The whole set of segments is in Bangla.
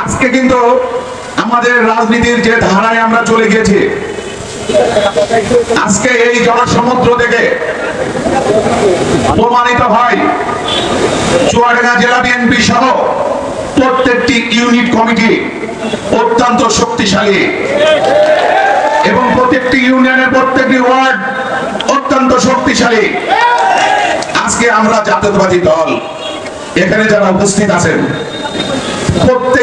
আজকে কিন্তু আমাদের রাজনীতির যে ধারায় আমরা চলে গিয়েছি, আজকে এই জনসমুদ্র থেকে প্রমাণিত হয়, চুয়াডাঙ্গা জেলা বিএনপি সহ প্রত্যেকটি ইউনিট কমিটি অত্যন্ত শক্তিশালী এবং প্রত্যেকটি ইউনিয়নের প্রত্যেকটি ওয়ার্ড অত্যন্ত শক্তিশালী। আজকে আমরা জাতীয়তাবাদী দল, এখানে যারা উপস্থিত আছেন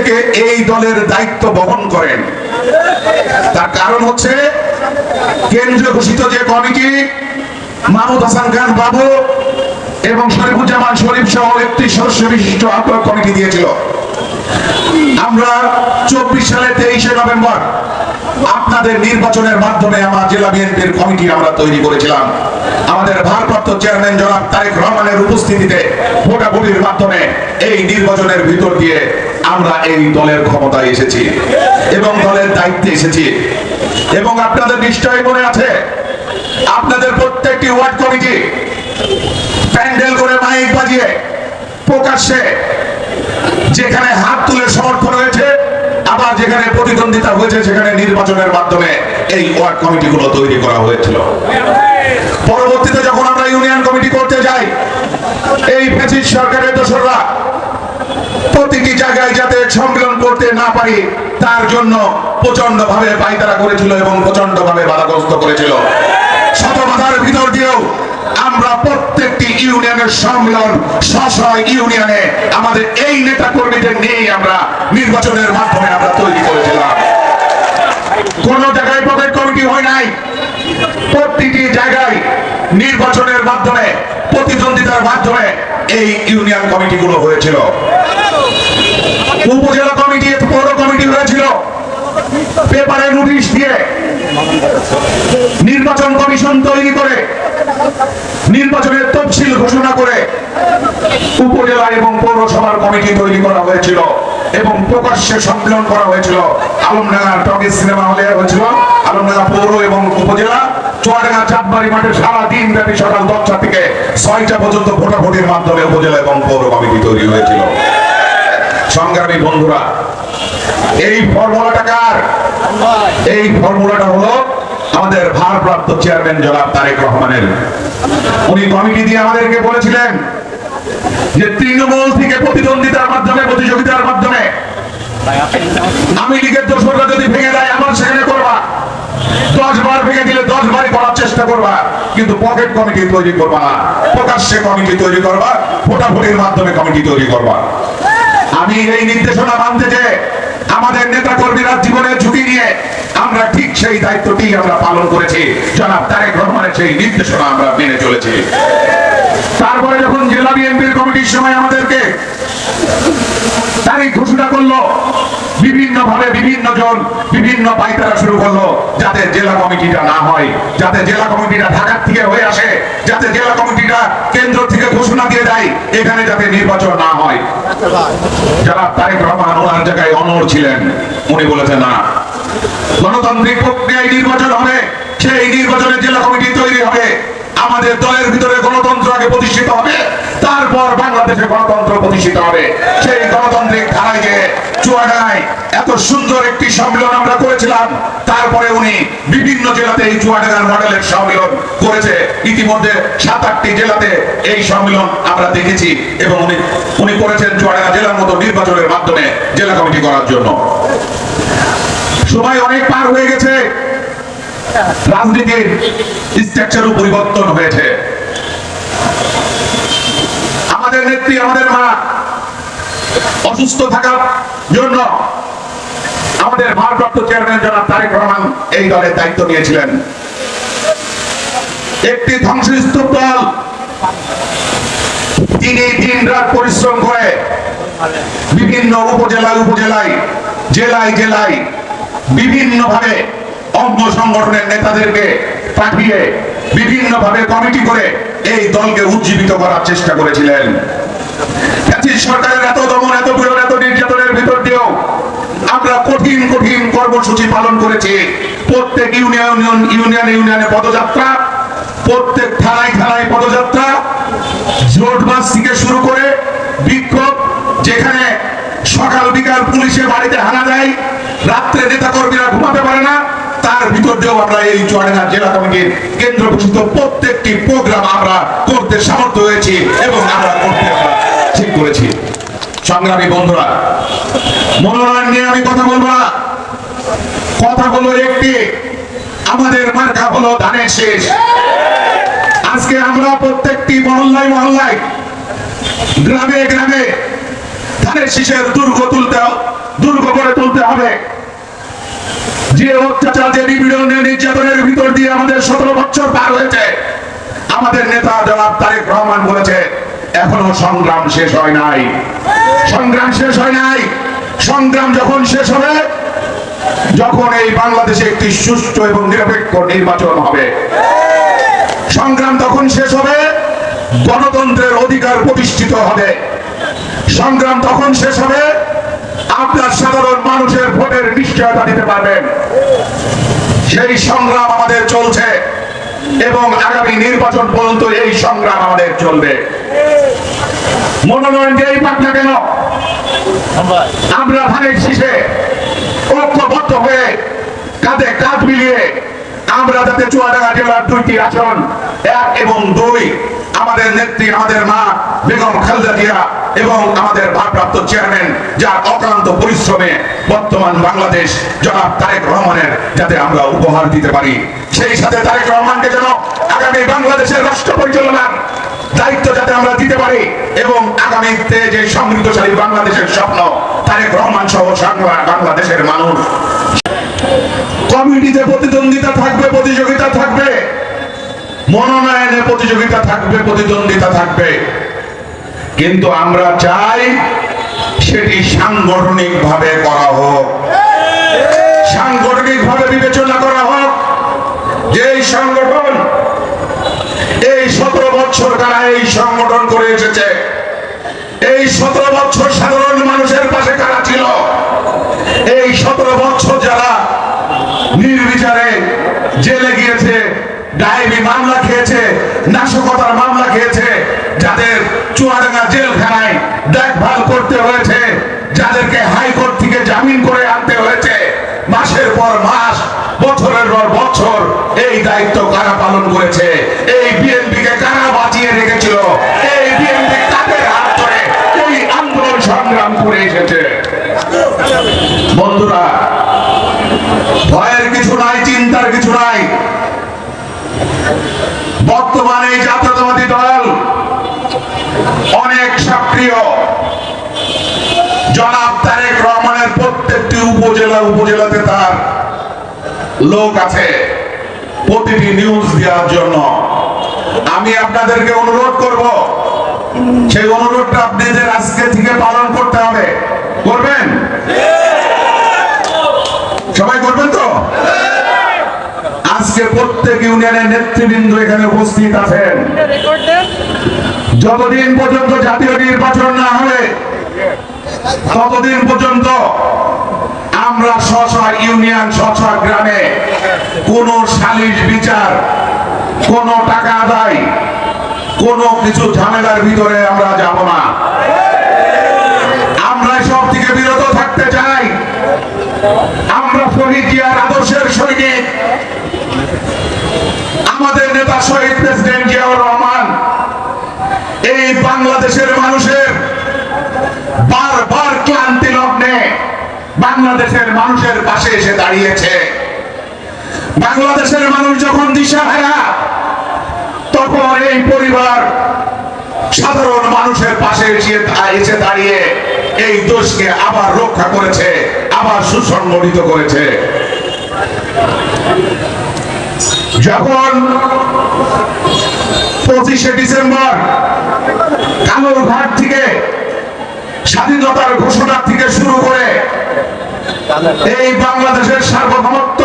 প্রত্যেকে এই দলের দায়িত্ব বহন করেন। তার কারণ হচ্ছে, কেন্দ্রীয় ঘোষিত যে কমিটি, মাহমুদ হাসান খান বাবু এবং শরীফুজ্জামান শরীফ সহ একটি সদস্য বিশিষ্ট আহ্বায়ক কমিটি দিয়েছিল। আমরা চব্বিশ সালে তেইশে নভেম্বর আপনাদের নির্বাচনের মাধ্যমে আমার জেলা বিএনপির কমিটি আমরা তৈরি করেছিলাম। আমাদের ভারপ্রাপ্ত চেয়ারম্যান জনাব তারেক রহমানের উপস্থিতিতে ভোটাভুটির মাধ্যমে এই নির্বাচনের ভিতর দিয়ে আমরা এই দলের ক্ষমতায় এসেছি এবং দলের দায়িত্বে এসেছি। এবং আপনাদের নিশ্চয়ই মনে আছে, আপনাদের প্রত্যেকটি ওয়ার্ড কমিটি প্যান্ডেল করে মাইক বাজিয়ে প্রকাশ্যে যেখানে হাত তুলে সমর্থন হয়েছে, আবার যেখানে প্রতিদ্বন্দ্বিতা হয়েছে, সেখানে নির্বাচনের মাধ্যমে এই ওয়ার্ড কমিটিগুলো তৈরি করা হয়েছিল। পরবর্তীতে যখন আমরা ইউনিয়ন কমিটি করতে যাই, এই ফ্যাসিস্ট সরকারের দোসররা প্রতিটি জায়গায় যাতে সম্মেলন করতে না পারি, তার জন্য প্রচণ্ড ভাবে পাইতারা করেছিল এবং প্রচণ্ড ভাবে বাধাগ্রস্ত করেছিল। শত বাধার ভিতর দিয়েও আমরা প্রত্যেকটি ইউনিয়নের সম্মেলন স্ব ইউনিয়নে আমাদের এই নেতা কর্মীদের নিয়েই আমরা নির্বাচনের মাধ্যমে আমরা তৈরি করেছিলাম। কোন জায়গায় পকেট কমিটি হয় নাই। প্রতিটি জায়গায় নির্বাচনের মাধ্যমে, প্রতিদ্বন্দ্বিতার মাধ্যমে এই ইউনিয়ন কমিটিগুলো হয়েছিল। উপজেলা কমিটি, পৌর কমিটি হয়েছিল। পেপারে নোটিশ দিয়ে নির্বাচন কমিশন তৈরি করে, নির্বাচনের তফসিল ঘোষণা করে উপজেলা এবং পৌরসভার কমিটি তৈরি করা হয়েছিল এবং প্রকাশ্যে সম্মেলন করা হয়েছিল। আলমডাঙ্গা টকি সিনেমা হলে হয়েছিল। আলমডাঙ্গা পৌর এবং উপজেলা চুয়াডাঙ্গা চাঁদবাড়ি মাঠে সারা ব্যাপী সকাল দশটা থেকে ছয়টা পর্যন্ত ভোটাভুটির মাধ্যমে উপজেলা এবং পৌর কমিটি তৈরি হয়েছিল। সংগ্রামী বন্ধুরা, এই ফর্মুলাটা কার? এই ফর্মুলাটা হলো আমাদের ভারপ্রাপ্ত চেয়ারম্যান জনাব তারেক রহমানের। উনি কমিটি দিয়ে আমাদেরকে বলেছিলেন যে তৃণমূল থেকে প্রতিদ্বন্দ্বিতার মাধ্যমে, প্রতিযোগিতার মাধ্যমে। আমি লীগের দোষররা যদি ভেঙে দেয়, আমার সেখানে করবা। দশ বার ভেঙে দিলে দশ বারই পড়ার চেষ্টা করবা, কিন্তু পকেট কমিটি তৈরি করবা না। প্রকাশ্যে কমিটি তৈরি করবা, ভোটাভুটির মাধ্যমে কমিটি তৈরি করবা। আমি এই নির্দেশনা মানতে যে আমাদের নেতা কর্মীরা জীবনের ঝুঁকি নিয়ে আমরা ঠিক সেই দায়িত্বটি আমরা পালন করেছি। জনাব তারেক রহমানের সেই নির্দেশনা আমরা মেনে চলেছি। তারপরে যখন জেলা বিএনপির কমিটির সময় আমাদেরকে তারিখ ঘোষণা করল বিভিন্ন ভাবে বিভিন্ন জন বিভিন্ন পাইতারা শুরু করল, যাতে জেলা কমিটিটা না হয়, যাতে জেলা কমিটিটা ঢাকার থেকে হয়ে আসে, যাতে জেলা কমিটিটা কেন্দ্র থেকে ঘোষণা দিয়ে দেয়, এখানে যাতে নির্বাচন না হয়। যারা তারেক রহমান ওনার জায়গায় অনর ছিলেন। উনি বলেছেন, না গণতান্ত্রিক প্রক্রিয়ায় নির্বাচন হবে, সেই নির্বাচনে জেলা কমিটি তৈরি হবে। আমাদের দলের ভিতরে গণতন্ত্র আগে প্রতিষ্ঠিত হবে, তারপর বাংলাদেশে গণতন্ত্র প্রতিষ্ঠিত হবে। সেই গণতান্ত্রিক ধারায় গিয়ে চুয়াডাঙ্গায় এত সুন্দর একটি সম্মেলন আমরা করেছিলাম, তারপরে উনি বিভিন্ন জেলাতে এই চুয়াডাঙ্গার মডেলের সম্মেলন করেছে। ইতিমধ্যে সাত আটটি জেলাতে এই সম্মেলন আমরা দেখেছি এবং উনি উনি করেছেন চুয়াডাঙ্গা জেলার মতো নির্বাচনের মাধ্যমে জেলা কমিটি করার জন্য। সময় অনেক পার হয়ে গেছে। রাজনীতির স্ট্রাকচারও পরিবর্তন হয়েছে। আমাদের নেত্রী, আমাদের মা অসুস্থ থাকার জন্য আমাদের ভারপ্রাপ্ত চেয়ারম্যান জনাব তারেক রহমান এই দলের দায়িত্ব নিয়েছিলেন। একটি ধ্বংসস্তূপ দল তিনি দিন রাত পরিশ্রম করে বিভিন্ন উপজেলায় উপজেলায়, জেলায় জেলায় বিভিন্ন ভাবে অঙ্গ সংগঠনের নেতাদেরকে পাঠিয়ে বিভিন্ন ভাবে কমিটি করে এই দলকে উজ্জীবিত করার চেষ্টা করেছিলেন। সরকারের এত দমন, এত পীড়ন, এত নির্যাতনের ভিতর দিয়েও আমরা কঠিন কঠিন কর্মসূচি পালন করেছি। প্রত্যেক ইউনিয়ন ইউনিয়ন, ইউনিয়নে পদযাত্রা, প্রত্যেক থানায় থানায় পদযাত্রা, জোট বাস থেকে শুরু করে বিক্ষোভ, যেখানে সকাল বিকাল পুলিশের বাড়িতে হানা রাত্রে নেতা কর্মীরা ঘুমাতে পারে না, তার ভিতর দিয়েও আমরা এই চুয়াডাঙ্গা জেলা কমিটির কেন্দ্র ঘোষিত প্রত্যেকটি প্রোগ্রাম আমরা করতে সামর্থ্য হয়েছি এবং আমরা করতে আমরা ঠিক করেছি। সংগ্রামী বন্ধুরা, মনোনয়ন নিয়ে আমি কথা বলব না। কথা হলো একটি, আমাদের মার্কা হলো ধানের শেষ। আজকে আমরা প্রত্যেকটি মহল্লায় মহল্লায়, গ্রামে গ্রামে ধানের শীষের দুর্গ তুলতে দুর্গ করে তুলতে হবে। যে অত্যাচার যে নির্যাতনের ভিতর দিয়ে আমাদের সতেরো বছর পার হয়েছে, আমাদের নেতা জনাব তারেক রহমান বলেছে, এখনও সংগ্রাম শেষ হয় নাই। সংগ্রাম শেষ হয় নাই। সংগ্রাম যখন শেষ হবে, যখন এই বাংলাদেশে একটি সুষ্ঠু এবং নিরপেক্ষ নির্বাচন হবে। সংগ্রাম তখন শেষ হবে, গণতন্ত্রের অধিকার প্রতিষ্ঠিত হবে। সংগ্রাম তখন শেষ হবে আপনার সাধারণ মানুষের ভোটের নিশ্চয়তা দিতে পারবেন। সেই সংগ্রাম আমাদের চলছে এবং আগামী নির্বাচন পর্যন্ত এই সংগ্রাম আমাদের চলবে। মনোনয়ন যেই পাক না কেন? আমরা ধানের শীষে ঐক্যবদ্ধ হয়ে কাঁধে কাঁধ মিলিয়ে আমরা যাতে চুয়াডাঙ্গা জেলার দুইটি আসন, এক এবং দুই, আমাদের নেত্রী, আমাদের মা বেগম খালেদা জিয়া এবং আমাদের ভারপ্রাপ্ত চেয়ারম্যান যার অক্লান্ত পরিশ্রমে বর্তমান বাংলাদেশ জনাব তারেক রহমানের যাতে আমরা উপহার দিতে পারি। সেই সাথে তারেক রহমানকে যেন আগামী বাংলাদেশের রাষ্ট্র পরিচালনার দায়িত্ব যাতে আমরা দিতে পারি এবং আগামীতে যে সমৃদ্ধশালী বাংলাদেশের স্বপ্ন, তারেক রহমান সহ বাংলাদেশের মানুষ। কমিটিতে প্রতিদ্বন্দ্বিতা থাকবে, প্রতিযোগিতা থাকবে। মনোনয়নে প্রতিযোগিতা থাকবে, প্রতিদ্বন্দ্বিতা থাকবে। কিন্তু আমরা চাই সেটি সাংগঠনিক ভাবে করা হোক। সাংগঠনিক ভাবে বিবেচনা করা হোক। যে সংগঠন এই সতেরো বছর তারা এই সংগঠন করে এসেছে, এই সতেরো বছর সাধারণ মানুষের পাশে কারা ছিল, এই সতেরো বছর যারা নির্বিচারে জেলে গিয়েছে ডায়েরি মামলা খেয়েছে, নাশকতার মামলা খেয়েছে চুয়াডাঙ্গা জেলখানায় দেখভাল করতে হয়েছে, যাদেরকে হাইকোর্ট থেকে জামিন করে আনতে হয়েছে। মাসের পর মাস, বছরের পর বছর এই দায়িত্ব কারা পালন করেছে? এই বিএনপি কে কারা বাঁচিয়ে রেখেছিল? এই বিএনপি কাদের হাত ধরে এই আন্দোলন সংগ্রাম করে এসেছে? বন্ধুরা, ভয়ের কিছু নাই, চিন্তার কিছু নাই। বর্তমানে এই জাতীয়তাবাদী দল আমি আপনাদেরকে অনুরোধ করব, সেই অনুরোধটা আপনাদের আজকে থেকে পালন করতে হবে। করবেন? সবাই করবেন তো? আজকে প্রত্যেক ইউনিয়নের নেতৃবৃন্দ এখানে উপস্থিত আছেন। যতদিন পর্যন্ত জাতীয় নির্বাচন না হবে ততদিন পর্যন্ত আমরা স্ব ইউনিয়ন স্ব গ্রামে কোন সালিশ বিচার, কোন টাকা আদায়, কোন কিছু ঝামেলার ভিতরে আমরা যাব না। আমরা সব থেকে বিরত থাকতে চাই। আমরা শহীদ জিয়ার আদর্শের সৈনিক। আমাদের নেতা শহীদ প্রেসিডেন্ট জিয়াউর রহমান বাংলাদেশের মানুষের বারবার ক্লান্তি লগ্নে বাংলাদেশের মানুষের পাশে এসে দাঁড়িয়েছে? বাংলাদেশের মানুষ যখন দিশাহারা তখন এই পরিবার সাধারণ মানুষের পাশে এসে দাঁড়িয়ে এই দোষকে আবার রক্ষা করেছে, আবার সুসংগঠিত করেছে। যখন পঁচিশে ডিসেম্বর কালুরঘাট থেকে স্বাধীনতার ঘোষণা থেকে শুরু করে এই বাংলাদেশের সার্বভৌমত্ব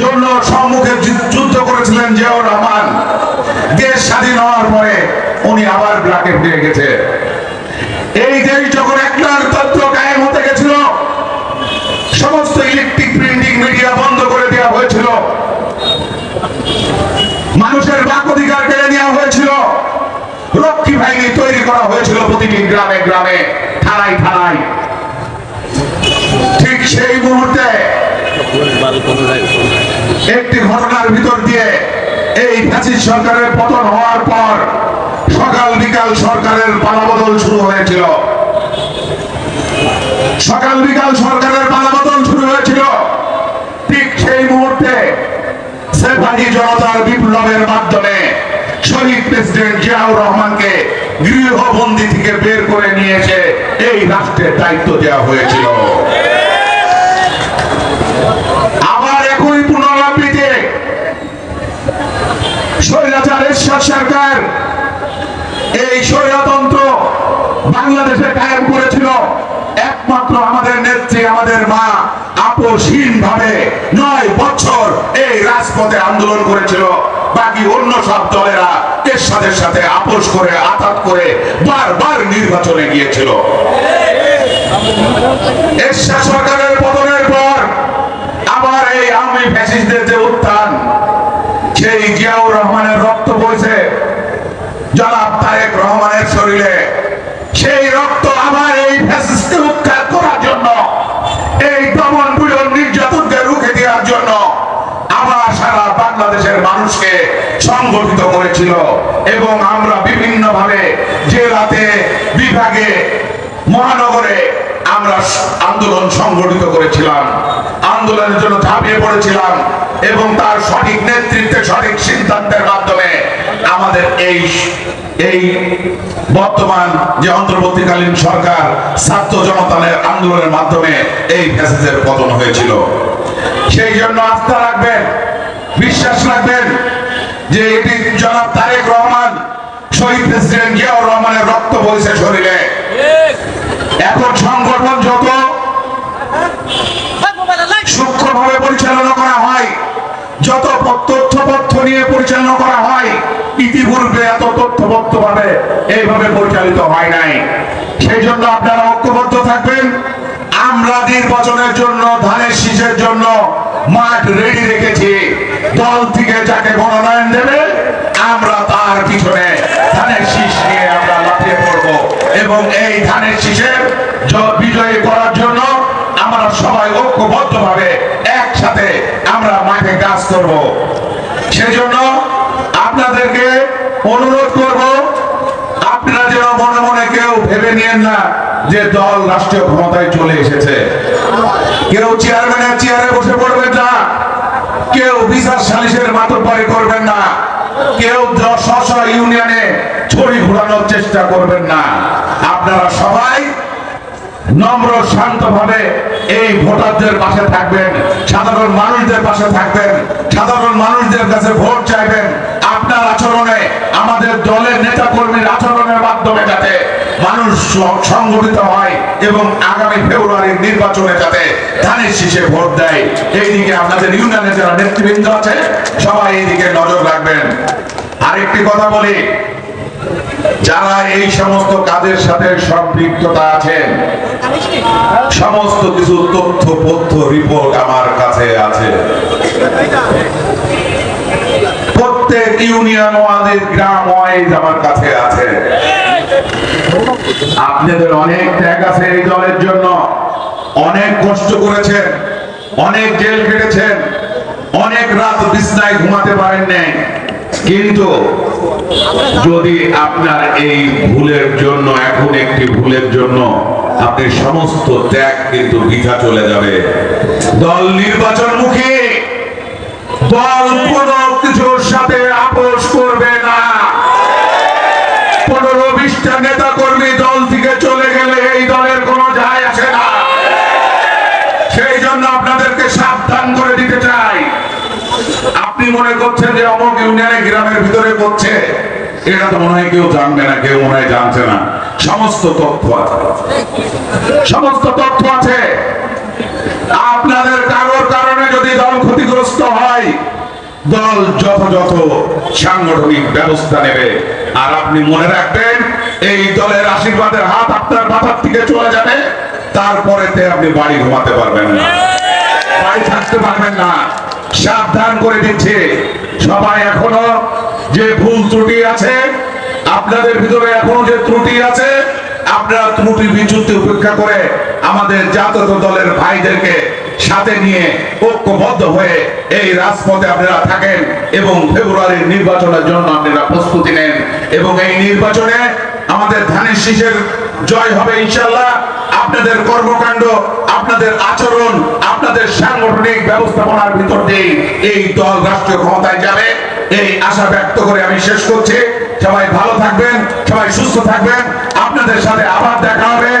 জন্য সম্মুখে যুদ্ধ করেছিলেন জিয়াউর রহমান। দেশ স্বাধীন হওয়ার পরে উনি আবার ব্লাকে ফিরে গেছে। এই দেশ যখন একটার তত্ত্ব কায়েম হতে গেছিল, সমস্ত ইলেকট্রিক প্রিন্টিং মিডিয়া বন্ধ করে দেওয়া হয়েছিল। মানুষের বাক অধিকার কেড়ে নেওয়া হয়েছিল। রক্ষী বাহিনী তৈরি করা হয়েছিল প্রতিটি গ্রামে গ্রামে, থানায় থানায়। ঠিক সেই মুহূর্তে একটি ঘটনার ভিতর দিয়ে এই ফ্যাসিস্ট সরকারের পতন হওয়ার পর সকাল বিকাল সরকারের পালাবদল শুরু হয়েছিল। সকাল বিকাল সরকারের পালাবদল শুরু হয়েছিল ঠিক সেই মুহূর্তে সেফাজি জনতার বিপ্লবের মাধ্যমে শহীদ প্রেসিডেন্ট জিয়াউর রহমানকে গৃহবন্দী থেকে বের করে নিয়ে এসে এই রাষ্ট্রের দায়িত্ব দেওয়া হয়েছিল। আবার একই পুনরাবৃত্তি সরকার এই বাংলাদেশে করেছিল। একমাত্র আমাদের নেত্রী, আমাদের মা আপোষহীন ভাবে নয় বছর এই রাজপথে আন্দোলন করেছিল। বাকি অন্য সব দলেরা এর সাথে আপোষ করে, আঘাত করে বারবার নির্বাচনে গিয়েছিল। সরকারের পতনের পর আবার এই আওয়ামী ফ্যাসিস্টদের যে উত্থান সংগঠিত করেছিল এবং আমরা বিভিন্ন ভাবে জেলাতে বিভাগে, মহানগরে আমরা আন্দোলন সংগঠিত করেছিলাম। আন্দোলনের জন্য ঝাঁপিয়ে পড়েছিলাম এবং তার সঠিক নেতৃত্বে, সঠিক সিদ্ধান্তের মাধ্যমে আমাদের এই এই বর্তমান যে অন্তর্বর্তীকালীন সরকার ছাত্র জনতানের আন্দোলনের মাধ্যমে এই ফ্যাসিসের পতন হয়েছিল। সেই জন্য আস্থা রাখবেন, বিশ্বাস রাখবেন যে এটি জনাব তারেক রহমান শহীদ প্রেসিডেন্ট জিয়াউর রহমানের রক্ত বইছে শরীরে। এখন সংগঠন যত সূক্ষ্মভাবে পরিচালনা করা হয় যত তথ্যপত্র নিয়ে পরিচালনা করা হয় ইতিপূর্বে এত তথ্যবদ্ধ ভাবে এইভাবে পরিচালিত হয় নাই। সেই জন্য আপনারা ঐক্যবদ্ধ থাকবেন। আমরা নির্বাচনের জন্য ধানের শীষের জন্য মাঠ রেডি রেখেছি। দল থেকে যাকে মনোনয়ন দেবে, আমরা তার পিছনে ধানের শীষ নিয়ে আমরা লাফিয়ে পড়ব। এবং এই ধানের শীষের বিজয়ী করার জন্য আমরা সবাই ঐক্যবদ্ধ ভাবে একসাথে আমরা মাঠে কাজ করব। সেজন্য আপনাদেরকে অনুরোধ করব, আপনারা যেন মনে মনে কেউ ভেবে নিয়েন না যে দল রাষ্ট্রীয় ক্ষমতায় চলে এসেছে। কেউ চেয়ারম্যানের চেয়ারে বসে পড়বেন না কেউ বিচার সালিশের মাতব্বারি করবেন না। কেউ ইউনিয়নে ছড়ি ঘোরানোর চেষ্টা করবেন না। আপনারা সবাই নম্র শান্ত ভাবে এই ভোটারদের পাশে থাকবেন, সাধারণ মানুষদের পাশে থাকবেন, সাধারণ মানুষদের কাছে ভোট চাইবেন, আপনার আচরণে আমাদের দলের নেতা কর্মীর আচরণের মাধ্যমে যাতে মানুষ সংগঠিত হয় এবং আগামী ফেব্রুয়ারির নির্বাচনে যাতে ধানের শীষে ভোট দেয়। এইদিকে আপনাদের ইউনিয়নের যারা নেতৃবৃন্দ আছে, সবাই এইদিকে নজর রাখবেন। আরেকটি কথা বলি, যারা এই সমস্ত কাজের সাথে সম্পৃক্ততা আছেন, সমস্ত কিছু তথ্য, পথ্য রিপোর্ট আমার কাছে আছে। ইউনিয়ন ওয়াইজ গ্রাম ওয়াইজ আমার কাছে আছে। আপনাদের অনেক ত্যাগ আছে এই দলের জন্য। অনেক কষ্ট করেছেন, অনেক জেল কেটেছেন অনেক রাত বিছনায় ঘুমাতে পারেন নাই। কিন্তু যদি আপনার এই ভুলের জন্য, এখন একটি ভুলের জন্য আপনি সমস্ত ত্যাগ কিন্তু বৃথা চলে যাবে। দল নির্বাচনমুখী, দল কিছুর সাথে আপোষ করবে না। পনেরো বিশটা নেতা কর্মী দল থেকে চলে গেলে এই দলের কোনো যায় আসে না। সেই জন্য আপনাদেরকে সাবধান করে দিতে চাই। আপনি মনে করছেন যে অমুক ইউনিয়নে গ্রামের ভিতরে করছে? এটা তো মনে হয় কেউ জানবে না, কেউ মনে হয় জানছে না। সমস্ত তথ্য আছে। সমস্ত তথ্য আছে। আপনাদের কারোর কারণে যদি দল ক্ষতিগ্রস্ত হয় দল যথাযথ সাংগঠনিক ব্যবস্থা নেবে, আর আপনি মনে রাখবেন, এই দলের আশীর্বাদের হাত আপনার মাথার থেকে চলে যাবে, তারপরেতে আপনি বাড়ি ঘুমাতে পারবেন না। বাড়ি থাকতে পারবেন না। সাবধান করে দিচ্ছে। সবাই এখনও যে ভুল ত্রুটি আছে, আপনাদের ভিতরে এখনও যে ত্রুটি আছে আপনারা ত্রুটি বিচ্যুতি উপেক্ষা করে আমাদের জাতীয় দলের ভাইদেরকে সাথে নিয়ে ঐক্যবদ্ধ হয়ে এই রাজপথে আপনারা থাকেন এবং ফেব্রুয়ারির নির্বাচনের জন্য আপনারা প্রস্তুতি নেন। এবং এই নির্বাচনে আমাদের ধানের শীষের জয় হবে ইনশাল্লাহ আপনাদের কর্মকাণ্ড, আপনাদের আচরণ, আপনাদের সাংগঠনিক ব্যবস্থাপনার ভিতর দিয়ে এই দল রাষ্ট্রীয় ক্ষমতায় যাবে। এই আশা ব্যক্ত করে আমি শেষ করছি। সবাই ভালো থাকবেন, সবাই সুস্থ থাকবেন। আপনাদের সাথে আবার দেখা হবে।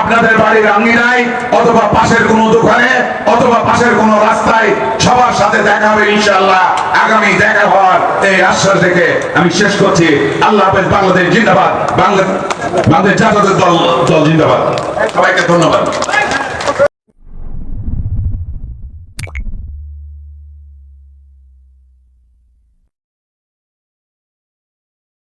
আপনাদের বাড়ির আঙ্গিনায় অথবা পাশের কোনো দোকানে অথবা পাশের কোনো রাস্তায় সবার সাথে দেখা হবে ইনশাআল্লাহ। আগামী দেখা হওয়ার এই আশ্বাস রেখে আমি শেষ করছি। আল্লাহ হাফেজ, বাংলাদেশ জিন্দাবাদ। বাংলা বাংলাদেশ জাতীয় দল দল জিন্দাবাদ। সবাইকে ধন্যবাদ।